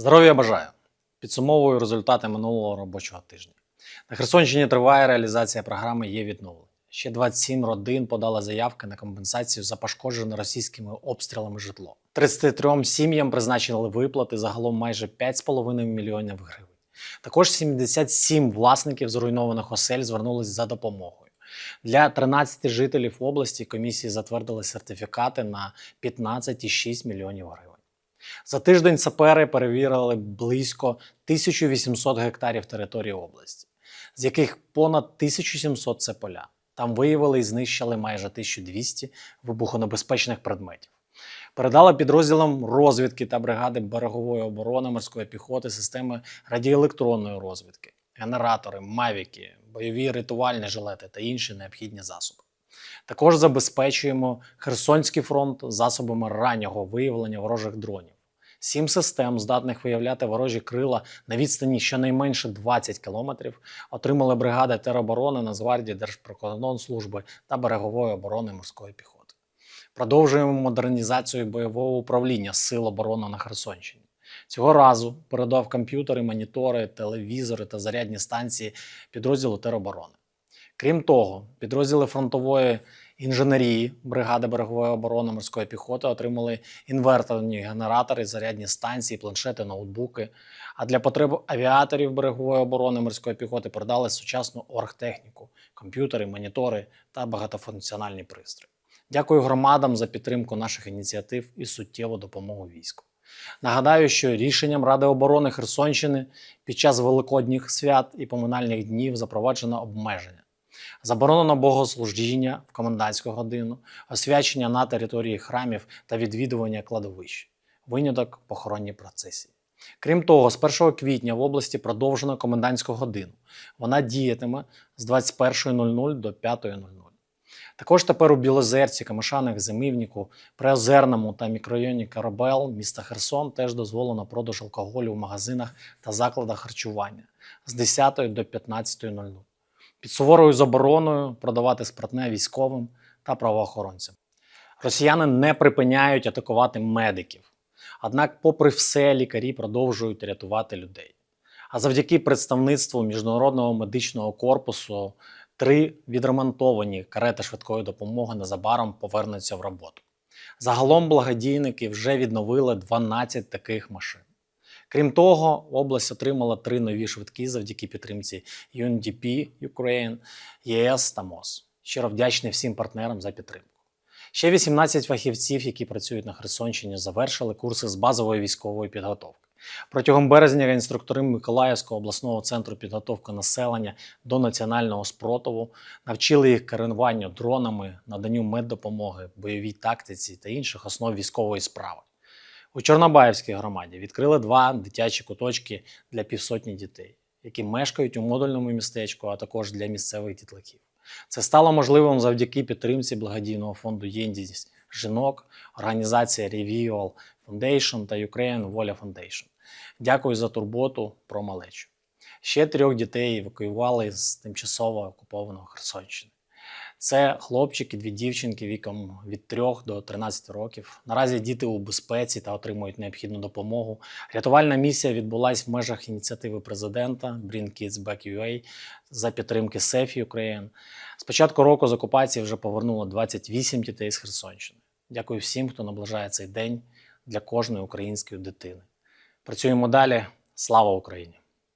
Здоров'я бажаю! Підсумовую результати минулого робочого тижня. На Херсонщині триває реалізація програми Є відновлення. Ще 27 родин подали заявки на компенсацію за пошкоджене російськими обстрілами житло. 33 сім'ям призначили виплати загалом майже 5,5 мільйонів гривень. Також 77 власників зруйнованих осель звернулись за допомогою. Для 13 жителів області комісії затвердили сертифікати на 15,6 мільйонів гривень. За тиждень сапери перевірили близько 1800 гектарів території області, з яких понад 1700 це поля. Там виявили і знищили майже 1200 вибухонебезпечних предметів. Передали підрозділам розвідки та бригади берегової оборони морської піхоти системи радіоелектронної розвідки, генератори, мавіки, бойові рятувальні жилети та інші необхідні засоби. Також забезпечуємо Херсонський фронт засобами раннього виявлення ворожих дронів. Сім систем, здатних виявляти ворожі крила на відстані щонайменше 20 кілометрів, отримали бригади тероборони Нацгвардії Держприкордонслужби та берегової оборони морської піхоти. Продовжуємо модернізацію бойового управління Сил оборони на Херсонщині. Цього разу передав комп'ютери, монітори, телевізори та зарядні станції підрозділу тероборони. Крім того, підрозділи фронтової інженерії бригади берегової оборони морської піхоти отримали інверторні генератори, зарядні станції, планшети, ноутбуки. А для потреб авіаторів берегової оборони морської піхоти продали сучасну оргтехніку, комп'ютери, монітори та багатофункціональні пристрої. Дякую громадам за підтримку наших ініціатив і суттєву допомогу війську. Нагадаю, що рішенням Ради оборони Херсонщини під час великодніх свят і поминальних днів запроваджено обмеження. Заборонено богослужіння в комендантську годину, освячення на території храмів та відвідування кладовищ, виняток похоронні процесії. Крім того, з 1 квітня в області продовжено комендантську годину. Вона діятиме з 21.00 до 5.00. Також тепер у Білозерці, Камишанах, Зимівніку, Приозерному та мікрорайоні Карабел міста Херсон теж дозволено продаж алкоголю в магазинах та закладах харчування з 10 до 15.00 під суворою забороною продавати спиртне військовим та правоохоронцям. Росіяни не припиняють атакувати медиків. Однак, попри все, лікарі продовжують рятувати людей. А завдяки представництву Міжнародного медичного корпусу три відремонтовані карети швидкої допомоги незабаром повернуться в роботу. Загалом благодійники вже відновили 12 таких машин. Крім того, область отримала три нові швидкі завдяки підтримці UNDP Ukraine, ЄС та МОЗ. Щиро вдячний всім партнерам за підтримку. Ще 18 фахівців, які працюють на Херсонщині, завершили курси з базової військової підготовки. Протягом березня інструктори Миколаївського обласного центру підготовки населення до національного спротиву навчили їх керуванню дронами, наданню меддопомоги, бойовій тактиці та інших основ військової справи. У Чорнобаївській громаді відкрили два дитячі куточки для півсотні дітей, які мешкають у модульному містечку, а також для місцевих дітлахів. Це стало можливим завдяки підтримці благодійного фонду «Єдність жінок, організації Revival Foundation та Ukraine Воля Foundation. Дякую за турботу про малечу. Ще трьох дітей евакуювали з тимчасово окупованого Херсонщини. Це хлопчики, дві дівчинки віком від 3 до 13 років. Наразі діти у безпеці та отримують необхідну допомогу. Рятувальна місія відбулася в межах ініціативи президента Bring Kids Back UA за підтримки SEFI Ukraine. З початку року з окупації вже повернуло 28 дітей з Херсонщини. Дякую всім, хто наближає цей день для кожної української дитини. Працюємо далі. Слава Україні!